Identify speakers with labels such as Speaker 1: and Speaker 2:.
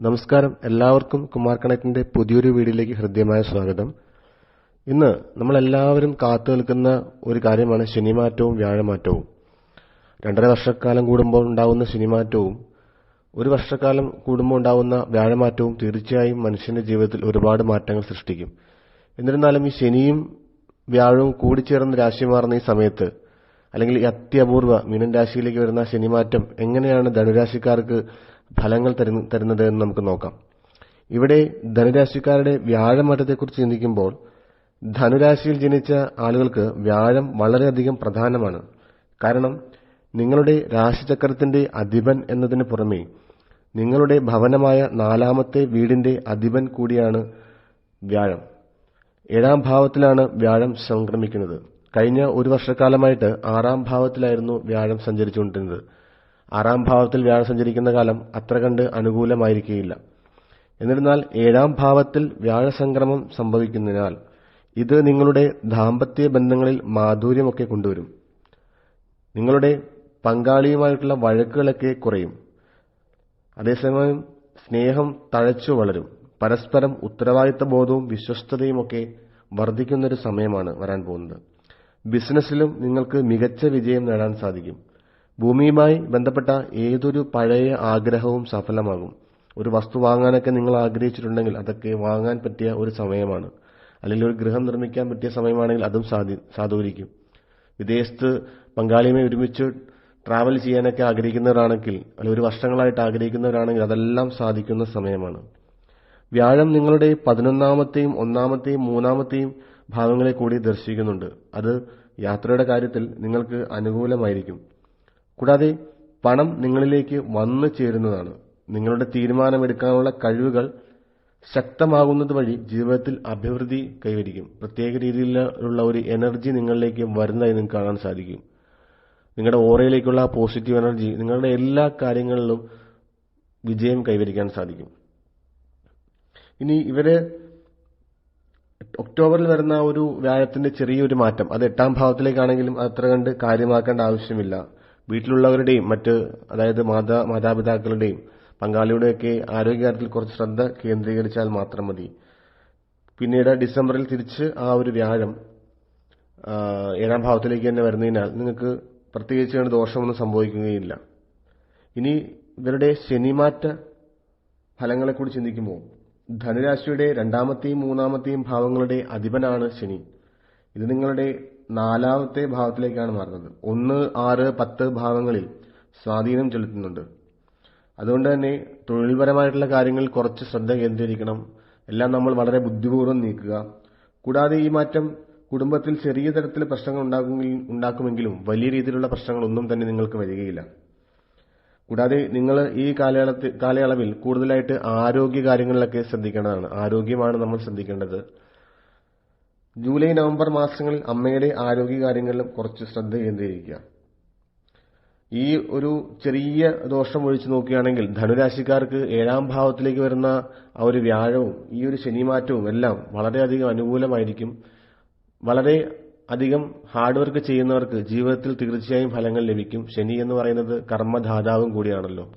Speaker 1: നമസ്കാരം. എല്ലാവർക്കും കുമാർ കണക്കിന്റെ പുതിയൊരു വീഡിയോയിലേക്ക് ഹൃദ്യമായ സ്വാഗതം. ഇന്ന് നമ്മളെല്ലാവരും കാത്തു നിൽക്കുന്ന ഒരു കാര്യമാണ് ശനിമാറ്റവും വ്യാഴമാറ്റവും. രണ്ടര വർഷക്കാലം കൂടുമ്പോൾ ഉണ്ടാവുന്ന ശനിമാറ്റവും ഒരു വർഷക്കാലം കൂടുമ്പോൾ ഉണ്ടാവുന്ന വ്യാഴമാറ്റവും തീർച്ചയായും മനുഷ്യന്റെ ജീവിതത്തിൽ ഒരുപാട് മാറ്റങ്ങൾ സൃഷ്ടിക്കും. എന്നിരുന്നാലും ഈ ശനിയും വ്യാഴവും കൂടിച്ചേർന്ന് രാശി മാറുന്ന ഈ സമയത്ത് അല്ലെങ്കിൽ ഈ അത്യപൂർവ മീനൻ രാശിയിലേക്ക് വരുന്ന ശനിമാറ്റം എങ്ങനെയാണ് ധനുരാശിക്കാർക്ക് ഫലങ്ങൾ തരുന്ന- തരുന്നത് എന്ന് നമുക്ക് നോക്കാം. ഇവിടെ ധനുരാശിക്കാരുടെ വ്യാഴമാറ്റത്തെക്കുറിച്ച് ചിന്തിക്കുമ്പോൾ ധനുരാശിയിൽ ജനിച്ച ആളുകൾക്ക് വ്യാഴം വളരെയധികം പ്രധാനമാണ്. കാരണം നിങ്ങളുടെ രാശിചക്രത്തിന്റെ അധിപൻ എന്നതിന് പുറമെ നിങ്ങളുടെ ഭവനമായ നാലാമത്തെ വീടിന്റെ അധിപൻ കൂടിയാണ് വ്യാഴം. ഏഴാം ഭാവത്തിലാണ് വ്യാഴം സംക്രമിക്കുന്നത്. കഴിഞ്ഞ ഒരു വർഷക്കാലമായിട്ട് ആറാം ഭാവത്തിലായിരുന്നു വ്യാഴം സഞ്ചരിച്ചുകൊണ്ടിരുന്നത്. ആറാം ഭാവത്തിൽ വ്യാഴം സഞ്ചരിക്കുന്ന കാലം അത്ര കണ്ട് അനുകൂലമായിരിക്കുകയില്ല എന്നിരുന്നാൽ ഏഴാം ഭാവത്തിൽ വ്യാഴസംക്രമം സംഭവിക്കുന്നതിനാൽ ഇത് നിങ്ങളുടെ ദാമ്പത്യ ബന്ധങ്ങളിൽ മാധുര്യമൊക്കെ കൊണ്ടുവരും. നിങ്ങളുടെ പങ്കാളിയുമായിട്ടുള്ള വഴക്കുകളൊക്കെ കുറയും. അതേസമയം സ്നേഹം തഴച്ചു വളരും. പരസ്പരം ഉത്തരവാദിത്ത ബോധവും വിശ്വസ്തതയും ഒക്കെ വർദ്ധിക്കുന്നൊരു സമയമാണ് വരാൻ പോകുന്നത്. ബിസിനസ്സിലും നിങ്ങൾക്ക് മികച്ച വിജയം നേടാൻ സാധിക്കും. ഭൂമിയുമായി ബന്ധപ്പെട്ട ഏതൊരു പഴയ ആഗ്രഹവും സഫലമാകും. ഒരു വസ്തു വാങ്ങാനൊക്കെ നിങ്ങൾ ആഗ്രഹിച്ചിട്ടുണ്ടെങ്കിൽ അതൊക്കെ വാങ്ങാൻ പറ്റിയ ഒരു സമയമാണ്. അല്ലെങ്കിൽ ഒരു ഗൃഹം നിർമ്മിക്കാൻ പറ്റിയ സമയമാണെങ്കിൽ അതും സാധി സാധൂരിക്കും. വിദേശത്ത് പങ്കാളിയുമായി ഒരുമിച്ച് ട്രാവൽ ചെയ്യാനൊക്കെ ആഗ്രഹിക്കുന്നവരാണെങ്കിൽ അല്ലെങ്കിൽ ഒരു വർഷങ്ങളായിട്ട് ആഗ്രഹിക്കുന്നവരാണെങ്കിൽ അതെല്ലാം സാധിക്കുന്ന സമയമാണ്. വ്യാഴം നിങ്ങളുടെ പതിനൊന്നാമത്തെയും ഒന്നാമത്തെയും മൂന്നാമത്തെയും ഭാവങ്ങളെ കൂടി ദർശിക്കുന്നുണ്ട്. അത് യാത്രയുടെ കാര്യത്തിൽ നിങ്ങൾക്ക് അനുകൂലമായിരിക്കും. കൂടാതെ പണം നിങ്ങളിലേക്ക് വന്നു ചേരുന്നതാണ്. നിങ്ങളുടെ തീരുമാനമെടുക്കാനുള്ള കഴിവുകൾ ശക്തമാകുന്നത് വഴി ജീവിതത്തിൽ അഭിവൃദ്ധി കൈവരിക്കും. പ്രത്യേക രീതിയിലുള്ള ഒരു എനർജി നിങ്ങളിലേക്ക് വരുന്നതായി നിങ്ങൾക്ക് കാണാൻ സാധിക്കും. നിങ്ങളുടെ ഓറയിലേക്കുള്ള പോസിറ്റീവ് എനർജി നിങ്ങളുടെ എല്ലാ കാര്യങ്ങളിലും വിജയം കൈവരിക്കാൻ സാധിക്കും. ഇനി ഇവർ ഒക്ടോബറിൽ വരുന്ന ഒരു വ്യാഴത്തിന്റെ ചെറിയൊരു മാറ്റം. അത് എട്ടാം ഭാവത്തിലേക്കാണെങ്കിലും അത്ര കണ്ട് കാര്യമാക്കേണ്ട ആവശ്യമില്ല. വീട്ടിലുള്ളവരുടെയും മറ്റ് അതായത് മാതാ മാതാപിതാക്കളുടെയും പങ്കാളിയുടെയൊക്കെ ആരോഗ്യകാര്യത്തിൽ കുറച്ച് ശ്രദ്ധ കേന്ദ്രീകരിച്ചാൽ മാത്രം മതി. പിന്നീട് ഡിസംബറിൽ തിരിച്ച് ആ ഒരു വ്യാഴം ഏഴാം ഭാവത്തിലേക്ക് തന്നെ വരുന്നതിനാൽ നിങ്ങൾക്ക് പ്രത്യേകിച്ച് ദോഷമൊന്നും സംഭവിക്കുകയില്ല. ഇനി ഇവരുടെ ശനിമാറ്റ ഫലങ്ങളെക്കൂടി ചിന്തിക്കുമ്പോൾ ധനുരാശിയുടെ രണ്ടാമത്തെയും മൂന്നാമത്തെയും ഭാവങ്ങളുടെ അധിപനാണ് ശനി. ഇത് നിങ്ങളുടെ നാലാമത്തെ ഭാവത്തിലേക്കാണ് മാറുന്നത്. ഒന്ന് ആറ് പത്ത് ഭാവങ്ങളിൽ സ്വാധീനം ചെലുത്തുന്നുണ്ട്. അതുകൊണ്ട് തന്നെ തൊഴിൽപരമായിട്ടുള്ള കാര്യങ്ങളിൽ കുറച്ച് ശ്രദ്ധ കേന്ദ്രീകരിക്കണം. എല്ലാം നമ്മൾ വളരെ ബുദ്ധിപൂർവം നീക്കുക. കൂടാതെ ഈ മാറ്റം കുടുംബത്തിൽ ചെറിയ തരത്തിൽ പ്രശ്നങ്ങൾ ഉണ്ടാക്കുമെങ്കിലും വലിയ രീതിയിലുള്ള പ്രശ്നങ്ങളൊന്നും തന്നെ നിങ്ങൾക്ക് വരികയില്ല. കൂടാതെ നിങ്ങൾ ഈ കാലയളവിൽ കൂടുതലായിട്ട് ആരോഗ്യ കാര്യങ്ങളിലൊക്കെ ശ്രദ്ധിക്കേണ്ടതാണ്. ആരോഗ്യമാണ് നമ്മൾ ശ്രദ്ധിക്കേണ്ടത്. ജൂലൈ നവംബർ മാസങ്ങളിൽ അമ്മയുടെ ആരോഗ്യ കാര്യങ്ങളിലും കുറച്ച് ശ്രദ്ധ കേന്ദ്രീകരിക്കുക. ഈ ഒരു ചെറിയ ദോഷം ഒഴിച്ചു നോക്കുകയാണെങ്കിൽ ധനുരാശിക്കാർക്ക് ഏഴാം ഭാവത്തിലേക്ക് വരുന്ന ആ ഒരു വ്യാഴവും ഈ ഒരു ശനിമാറ്റവും എല്ലാം വളരെയധികം അനുകൂലമായിരിക്കും. വളരെ അധികം ഹാർഡ് വർക്ക് ചെയ്യുന്നവർക്ക് ജീവിതത്തിൽ തീർച്ചയായും ഫലങ്ങൾ ലഭിക്കും. ശനി എന്ന് പറയുന്നത് കർമ്മദാതാവും കൂടിയാണല്ലോ.